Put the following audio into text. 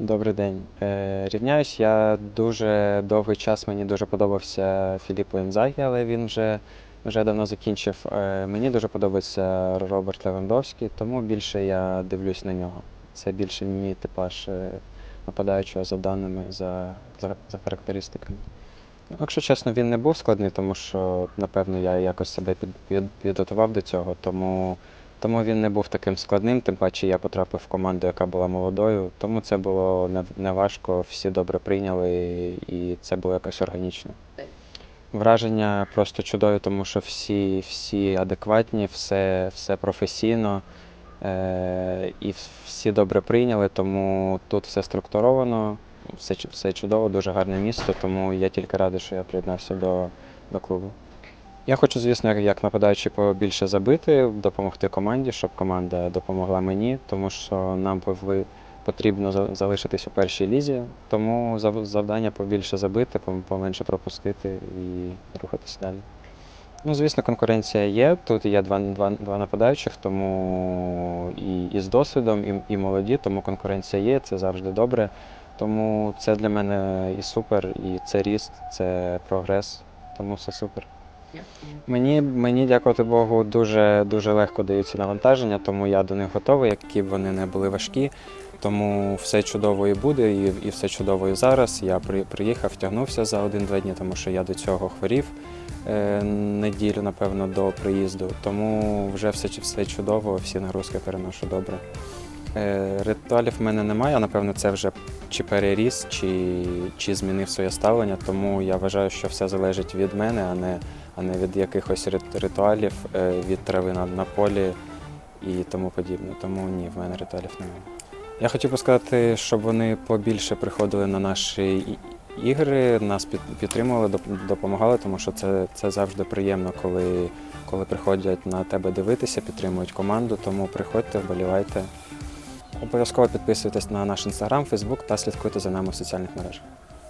Добрий день. Е, Рівняюсь, я дуже довгий час мені дуже подобався Філіппо Інзагі, але він вже, вже давно закінчив. Е, Мені дуже подобається Роберт Левандовський, тому більше я дивлюсь на нього. Це більше мій типаж е, нападаючого за даними, за, за, за характеристиками. Ну, Якщо чесно, він не був складний, тому що, напевно, я якось себе під, під, підготував до цього, тому, тому він не був таким складним, тим паче я потрапив в команду, яка була молодою, тому це було не, не всі добре прийняли і це було якось органічно. Враження просто чудові, тому що всі, всі адекватні, все, все професійно е, і всі добре прийняли, тому тут все структуровано, все, все чудово, дуже гарне місто, тому я тільки радий, що я приєднався до, до клубу. Я хочу, звісно, як- нападаючий побільше забити, допомогти команді, щоб команда допомогла мені, тому що нам потрібно залишитись у першій лізі, тому завдання побільше забити, поменше пропустити і рухатися далі. Ну, звісно, конкуренція є. Тут є два, два, два нападаючих, тому і, і з досвідом, і, і молоді, тому конкуренція є, це завжди добре. Тому це для мене і супер, і це ріст, це прогрес, тому все супер. Мені, мені, дякувати Богу, дуже, дуже легко даються навантаження, тому я до них готовий, які б вони не були важкі. Тому все чудово і буде, і, і все чудово і зараз. Я при, приїхав, втягнувся за один-два дні, тому що я до цього хворів е, неділю, напевно, до приїзду. Тому вже все, все чудово, всі нагрузки переношу добре. Е, ритуалів в мене немає, напевно, це вже чи переріс, чи, чи змінив своє ставлення. Тому я вважаю, що все залежить від мене, а не, а не від якихось ритуалів, е, від трави на, на полі і тому подібне. Тому ні, в мене ритуалів немає. Я хотів би сказати, щоб вони побільше приходили на наші ігри, нас під- підтримували, допомагали, тому що це, це завжди приємно, коли, коли приходять на тебе дивитися, підтримують команду. Тому приходьте, вболівайте. Обов'язково підписуйтесь на наш інстаграм, фейсбук та слідкуйте за нами в соціальних мережах.